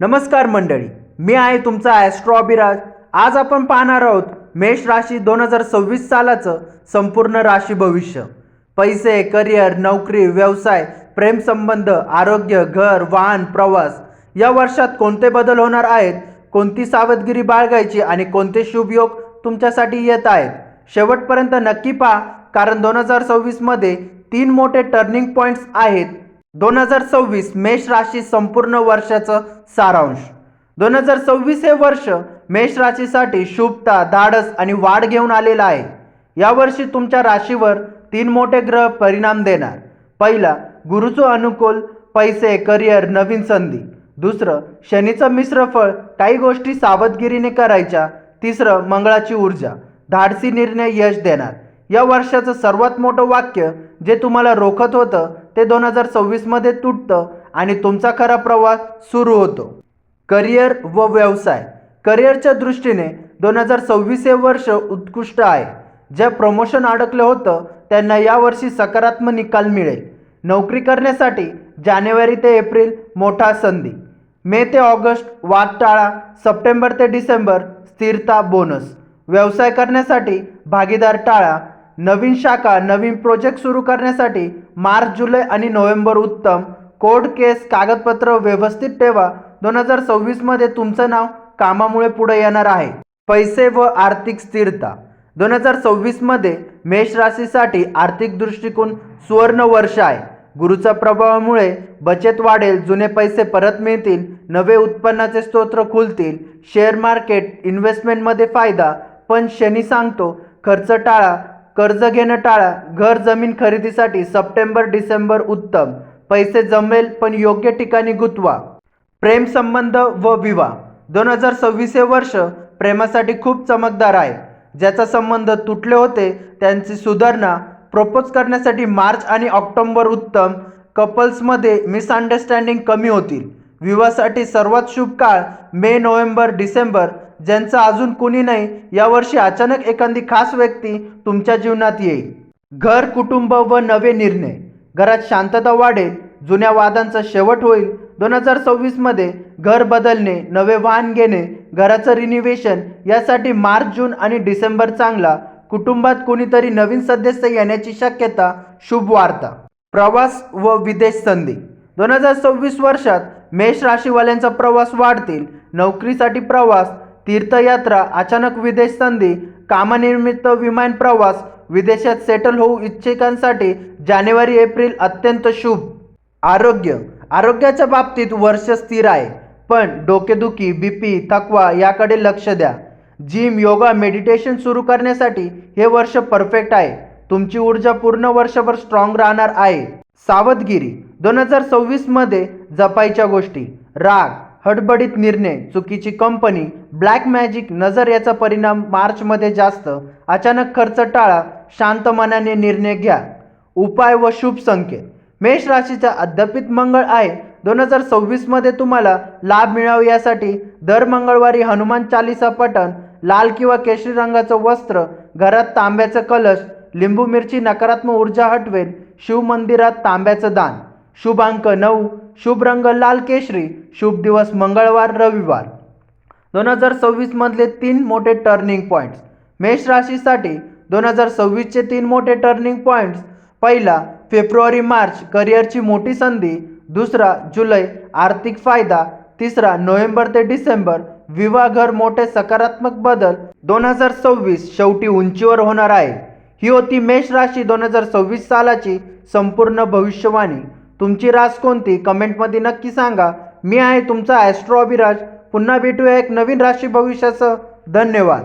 नमस्कार मंडळी मी आहे तुमचा ॲस्ट्रो अभिराज आज आपण पाहणार आहोत मेष राशी दोन हजार सव्वीस सालाचं संपूर्ण राशी भविष्य. पैसे करिअर नोकरी व्यवसाय प्रेमसंबंध आरोग्य घर वाहन प्रवास या वर्षात कोणते बदल होणार आहेत कोणती सावधगिरी बाळगायची आणि कोणते शुभयोग तुमच्यासाठी येत आहेत शेवटपर्यंत नक्की पहा कारण दोन हजार सव्वीसमध्ये तीन मोठे टर्निंग पॉईंट्स आहेत. दोन हजार सव्वीस मेष राशी संपूर्ण वर्षाचं सारांश. दोन हजार सव्वीस हे वर्ष मेष राशीसाठी शुभता धाडस आणि वाढ घेऊन आलेलं आहे. यावर्षी तुमच्या राशीवर तीन मोठे ग्रह परिणाम देणार. पहिला गुरुचं अनुकूल पैसे करिअर नवीन संधी. दुसरं शनीचं मिश्र फळ काही गोष्टी सावधगिरीने करायच्या. तिसरं मंगळाची ऊर्जा. धाडसी निर्णय यश देणार. या वर्षाचं सर्वात मोठं वाक्य जे तुम्हाला रोखत होतं ते दोन हजार सव्वीसमध्ये तुटतं आणि तुमचा खरा प्रवास सुरू होतो. करिअर व व्यवसाय. करिअरच्या दृष्टीने दोन हजार सव्वीस हे वर्ष उत्कृष्ट आहे. ज्या प्रमोशन अडकलं होतं त्यांना यावर्षी सकारात्मक निकाल मिळेल. नोकरी करण्यासाठी जानेवारी ते एप्रिल मोठा संधी. मे ते ऑगस्ट वाद टाळा सप्टेंबर ते डिसेंबर स्थिरता बोनस. व्यवसाय करण्यासाठी भागीदार टाळा. नवीन शाखा नवीन प्रोजेक्ट सुरू करण्यासाठी मार्च जुलै आणि नोव्हेंबर उत्तम. कोर्ट केस कागदपत्र व्यवस्थित ठेवा. दोन हजार सव्वीसमध्ये तुमचं नाव कामामुळे पुढे येणार आहे. पैसे व आर्थिक स्थिरता. दोन हजार सव्वीसमध्ये मेष राशीसाठी आर्थिक दृष्टिकोन सुवर्ण वर्ष आहे. गुरुच्या प्रभावामुळे बचत वाढेल जुने पैसे परत मिळतील नवे उत्पन्नाचे स्तोत्र खुलतील शेअर मार्केट इन्व्हेस्टमेंटमध्ये फायदा. पण शनी सांगतो खर्च टाळा कर्ज घेणं टाळा. घर जमीन खरेदीसाठी सप्टेंबर डिसेंबर उत्तम. पैसे जमेल पण योग्य ठिकाणी गुंतवा. प्रेम संबंध व विवाह. दोन हजार सव्वीस हे वर्ष प्रेमासाठी खूप चमकदार आहे. ज्याचा संबंध तुटले होते त्यांची सुधारणा प्रपोज करण्यासाठी मार्च आणि ऑक्टोबर उत्तम. कपल्समध्ये मिसअंडरस्टँडिंग कमी होतील. विवाहासाठी सर्वात शुभ काळ मे नोव्हेंबर डिसेंबर. ज्यांचं अजून कुणी नाही यावर्षी अचानक एखादी खास व्यक्ती तुमच्या जीवनात येईल. घर कुटुंब व नवे निर्णय. घरात शांतता वाढेल जुन्या वादांचा शेवट होईल. दोन हजार सव्वीसमध्ये घर बदलणे नवे वाहन घेणे घराचं रिनिव्हेशन यासाठी मार्च जून आणि डिसेंबर चांगला कुटुंबात कोणीतरी नवीन सदस्य येण्याची शक्यता शुभ वार्ता. प्रवास व विदेश संधी. दोन हजार सव्वीस वर्षात मेष राशीवाल्यांचा प्रवास वाढतील. नोकरीसाठी प्रवास तीर्थयात्रा अचानक विदेश संधी कामानिमित्त विमान प्रवास विदेशात सेटल होऊ इच्छिकांसाठी जानेवारी एप्रिल अत्यंत शुभ. आरोग्य. आरोग्याच्या बाबतीत वर्ष स्थिर आहे पण डोकेदुखी बीपी थकवा याकडे लक्ष द्या. जिम योगा मेडिटेशन सुरू करण्यासाठी हे वर्ष परफेक्ट आहे. तुमची ऊर्जा पूर्ण वर्षभर स्ट्रॉंग राहणार आहे. सावधगिरी. दोन हजार सव्वीसमध्ये जपायच्या गोष्टी. राग. हडबडीत निर्णय चुकीची कंपनी ब्लॅक मॅजिक नजर याचा परिणाम मार्चमध्ये जास्त अचानक खर्च टाळा शांत मनाने निर्णय घ्या. उपाय व शुभ संकेत. मेष राशीचा अद्यापित मंगळ आहे. दोन हजार सव्वीसमध्ये तुम्हाला लाभ मिळावे यासाठी दर मंगळवारी हनुमान चालिसा पठण लाल किंवा केशरी रंगाचं वस्त्र घरात तांब्याचं कलश लिंबू मिरची नकारात्मक ऊर्जा हटवेल शिवमंदिरात तांब्याचं दान. शुभ अंक नऊ शुभ रंग लाल केशरी शुभ दिवस मंगळवार रविवार. दोन हजार सव्वीसमधले तीन मोठे टर्निंग पॉईंट्स मेष राशीसाठी दोन हजार सव्वीसचे तीन मोठे टर्निंग पॉईंट्स पहिला फेब्रुवारी मार्च करिअरची मोठी संधी. दुसरा जुलै आर्थिक फायदा. तिसरा नोव्हेंबर ते डिसेंबर विवाहघर मोठे सकारात्मक बदल. दोन हजार सव्वीस शेवटी उंचीवर होणार आहे. ही होती मेष राशी दोन हजार सव्वीस सालाची संपूर्ण भविष्यवाणी. तुमची रास कोणती? कमेंटमध्ये नक्की सांगा. मी आहे तुमचा ॲस्ट्रो अभिराज. पुन्हा भेटूया एक नवीन राशी भविष्याचं धन्यवाद.